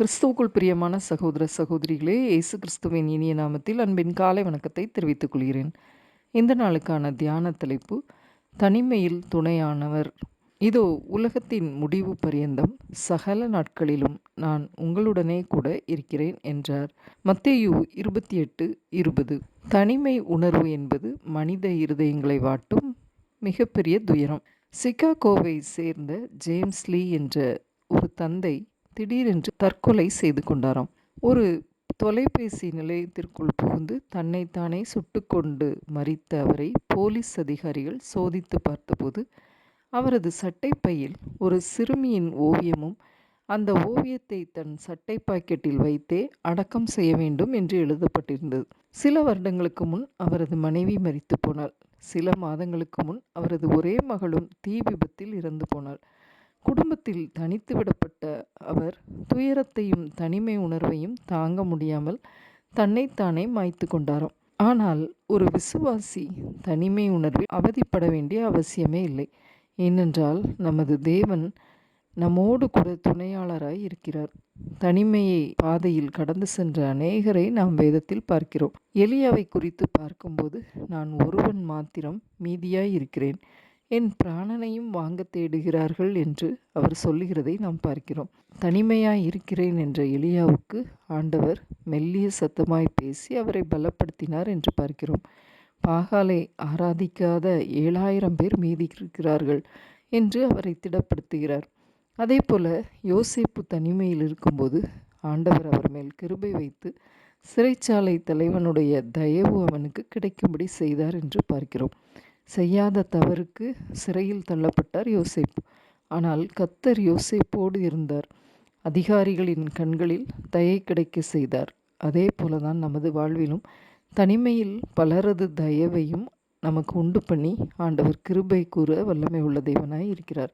கிறிஸ்துவுக்குள் பிரியமான சகோதர சகோதரிகளே இயேசு கிறிஸ்துவின் இனிய நாமத்தில் அன்பின் காலை வணக்கத்தை தெரிவித்துக் கொள்கிறேன். இந்த நாளுக்கான தியான தலைப்பு தனிமையில் துணையானவர். இதோ உலகத்தின் முடிவு பரியந்தம். சகல நாட்களிலும் நான் உங்களுடனே கூட இருக்கிறேன் என்றார். மத்தேயு இருபத்தி எட்டு இருபது. தனிமை உணர்வு என்பது மனித இருதயங்களை வாட்டும் மிகப்பெரிய துயரம். சிகாகோவை சேர்ந்த ஜேம்ஸ் லீ என்ற ஒரு தந்தை திடீரென்று தற்கொலை செய்து கொண்டாராம். ஒரு தொலைபேசி நிலையத்திற்குள் புகுந்து தன்னைத்தானே சுட்டுக்கொண்டு மறித்த அவரை போலீஸ் அதிகாரிகள் சோதித்து பார்த்தபோது அவரது சட்டைப்பையில் ஒரு சிறுமியின் ஓவியமும் அந்த ஓவியத்தை தன் சட்டை பாக்கெட்டில் வைத்தே அடக்கம் செய்ய வேண்டும் என்று எழுதப்பட்டிருந்தது. சில வருடங்களுக்கு முன் அவரது மனைவி மறித்து போனாள். சில மாதங்களுக்கு முன் அவரது ஒரே மகளும் தீ விபத்தில் இறந்து போனாள். குடும்பத்தில் தனித்து விடப்பட்ட அவர் துயரத்தையும் தனிமை உணர்வையும் தாங்க முடியாமல் தன்னைத்தானே மாய்த்து கொண்டாராம். ஆனால் ஒரு விசுவாசி தனிமை உணர்வில் அவதிப்பட வேண்டிய அவசியமே இல்லை. ஏனென்றால் நமது தேவன் நம்மோடு கூட துணையாளராய் இருக்கிறார். தனிமையை பாதையில் கடந்து சென்ற அநேகரை நாம் வேதத்தில் பார்க்கிறோம். எலியாவை குறித்து பார்க்கும்போது நான் ஒருவன் மாத்திரம் மீதியாய் இருக்கிறேன். என் பிராணனையும் வாங்க தேடுகிறார்கள் என்று அவர் சொல்லுகிறதை நாம் பார்க்கிறோம். தனிமையாய் இருக்கிறேன் என்ற எலியாவுக்கு ஆண்டவர் மெல்லிய சத்தமாய் பேசி அவரை பலப்படுத்தினார் என்று பார்க்கிறோம். பாகாலை ஆராதிக்காத ஏழாயிரம் பேர் மீதி இருக்கிறார்கள் என்று அவரை திடப்படுத்துகிறார். அதே போல யோசிப்பு தனிமையில் இருக்கும்போது ஆண்டவர் அவர் மேல் கிருபை வைத்து சிறைச்சாலை தலைவனுடைய தயவு அவனுக்கு கிடைக்கும்படி செய்தார் என்று பார்க்கிறோம். செய்யாத தவறுக்கு சிறையில் தள்ளப்பட்டார் யோசேப். ஆனால் கத்தர் யோசேப்போடு இருந்தார். அதிகாரிகளின் கண்களில் தயை கிடைக்க செய்தார். அதே போலதான் நமது வாழ்விலும் தனிமையில் பலரது தயவையும் நமக்கு உண்டு பண்ணி ஆண்டவர் கிருபை கூற வல்லமை உள்ள தேவனாய் இருக்கிறார்.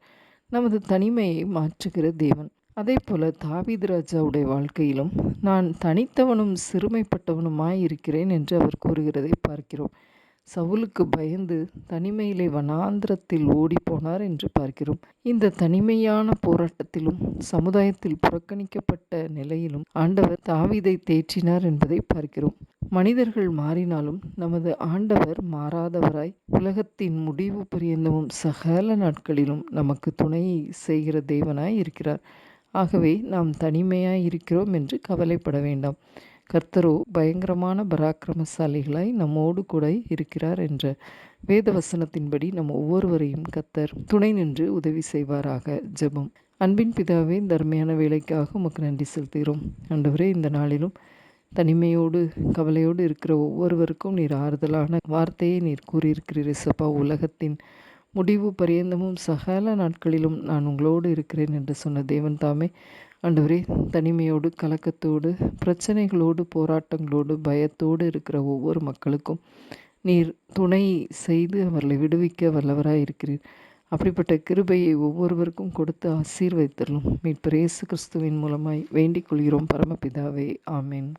நமது தனிமையை மாற்றுகிற தேவன். அதே போல தாவித ராஜாவுடைய வாழ்க்கையிலும் நான் தனித்தவனும் சிறுமைப்பட்டவனுமாய் இருக்கிறேன் என்று அவர் கூறுகிறதை பார்க்கிறோம். சவுலுக்கு பயந்து தனிமையிலே வனாந்திரத்தில் ஓடிப்போனார் என்று பார்க்கிறோம். இந்த தனிமையான போராட்டத்திலும் சமுதாயத்தில் புறக்கணிக்கப்பட்ட நிலையிலும் ஆண்டவர் தாவிதை தேற்றினார் என்பதை பார்க்கிறோம். மனிதர்கள் மாறினாலும் நமது ஆண்டவர் மாறாதவராய் உலகத்தின் முடிவு பரியந்தமும் சகல நாட்களிலும் நமக்கு துணையை செய்கிற தேவனாய் இருக்கிறார். ஆகவே நாம் தனிமையாய் இருக்கிறோம் என்று கவலைப்பட வேண்டாம். கர்த்தரோ பயங்கரமான பராக்கிரமசாலிகளாய் நம்மோடு கூட இருக்கிறார் என்ற வேத வசனத்தின்படி நம் ஒவ்வொருவரையும் கத்தர் துணை நின்று உதவி செய்வாராக. ஜெபம். அன்பின் பிதாவே தர்மையான வேலைக்காக உமக்கு நன்றி செலுத்துகிறோம். அன்றுவரே இந்த நாளிலும் தனிமையோடு கவலையோடு இருக்கிற ஒவ்வொருவருக்கும் நீர் ஆறுதலான வார்த்தையை நீர் கூறியிருக்கிறீர் சப்பா உலகத்தின் முடிவு பரியந்தமும் சகல நாட்களிலும் நான் உங்களோடு இருக்கிறேன் என்று சொன்ன தேவன் தாமே ஆண்டவரே தனிமையோடு கலக்கத்தோடு பிரச்சனைகளோடு போராட்டங்களோடு பயத்தோடு இருக்கிற ஒவ்வொரு மக்களுக்கும் நீர் துணை செய்து அவர்களை விடுவிக்க வல்லவராக இருக்கிறீர். அப்படிப்பட்ட கிருபையை ஒவ்வொருவருக்கும் கொடுத்து ஆசீர்வைத்திருள்ளும் மீட்பு இயேசு கிறிஸ்துவின் மூலமாய் வேண்டிக் கொள்கிறோம். பரமபிதாவே ஆமேன்.